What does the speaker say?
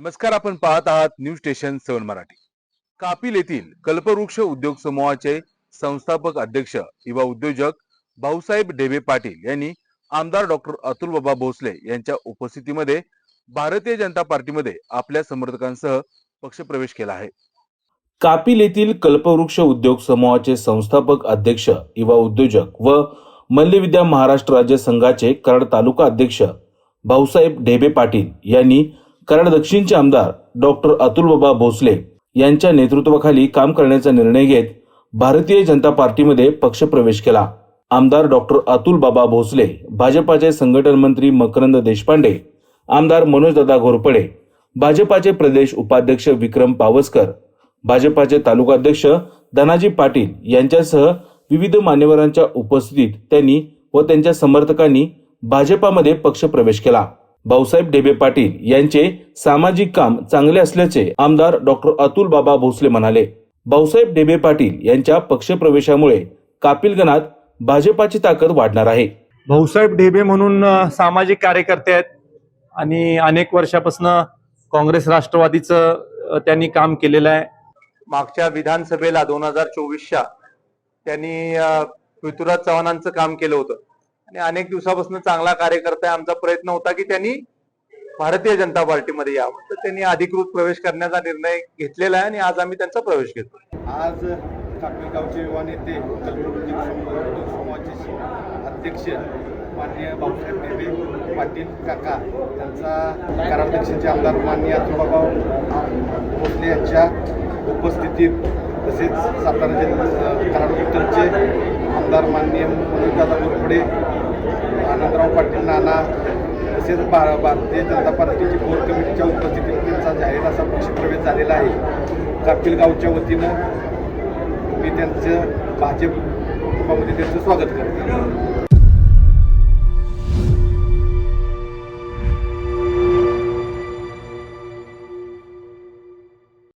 नमस्कार आपण पाहत आहात news station seven Marathi. Kapil येथील कल्पवृक्ष उद्योग समूहाचे संस्थापक अध्यक्ष युवा उद्योजक भाऊसाहेब ढेबे पाटील यांनी आमदार डॉक्टर अतुल बाबा भोसले यांच्या उपस्थितीमध्ये भारतीय जनता पार्टीमध्ये आपल्या समर्थकांसह पक्षप्रवेश केला आहे. कापिल येथील कल्पवृक्ष उद्योग समूहाचे संस्थापक अध्यक्ष युवा उद्योजक व मल्लविद्या महाराष्ट्र राज्य संघाचे कराड तालुका अध्यक्ष भाऊसाहेब ढेबे पाटील यांनी कराड दक्षिणचे आमदार डॉक्टर अतुलबाबा भोसले यांच्या नेतृत्वाखाली काम करण्याचा निर्णय घेत भारतीय जनता पार्टीमध्ये पक्षप्रवेश केला. आमदार डॉक्टर अतुल बाबा भोसले भाजपाचे संघटन मंत्री मकरंद देशपांडे आमदार मनोजदादा घोरपडे भाजपाचे प्रदेश उपाध्यक्ष विक्रम पावसकर भाजपाचे तालुकाध्यक्ष धनाजी पाटील यांच्यासह विविध मान्यवरांच्या उपस्थितीत त्यांनी व त्यांच्या समर्थकांनी भाजपामध्ये पक्षप्रवेश केला. भाऊसाहेब डेबे पाटील यांचे सामाजिक काम चांगले असल्याचे आमदार डॉक्टर अतुल बाबा भोसले म्हणाले. भाऊसाहेब डेबे पाटील यांच्या पक्षप्रवेशामुळे कापिलगणात भाजपाची ताकद वाढणार आहे. भाऊसाहेब ढेबे म्हणून सामाजिक कार्यकर्ते आहेत आणि अनेक वर्षापासून काँग्रेस राष्ट्रवादीचं त्यांनी काम केलेलं आहे. मागच्या विधानसभेला दोन हजार चोवीसच्या त्यांनी पृथ्वीराज चव्हाणांचं काम केलं होतं. आणि अनेक दिवसापासून चांगला कार्यकर्ता आहे. आमचा प्रयत्न होता की त्यांनी भारतीय जनता पार्टीमध्ये यावं. तर त्यांनी अधिकृत प्रवेश करण्याचा निर्णय घेतलेला आहे आणि आज आम्ही त्यांचा प्रवेश घेतो आज काकळगावचे युवा नेते समूहाचे अध्यक्ष माननीय बाबासाहेब ढेबे पाटील काका त्यांचा कराध्यक्षांचे आमदार माननीय अतुलबाबा भोसले यांच्या उपस्थितीत तसेच सातारा जिल्हा कराड उत्तरचे आमदार माननीय मनोजदादा घोरपडे आनंदराव पाटील नाना तसेच भा भारतीय जनता पार्टीची कोर कमिटीच्या उपस्थितीत त्यांचा जाहीर असा पक्षप्रवेश झालेला आहे. कापिल गावच्या वतीनं मी त्यांचं भाजप कुटुंबामध्ये त्यांचं स्वागत करतो.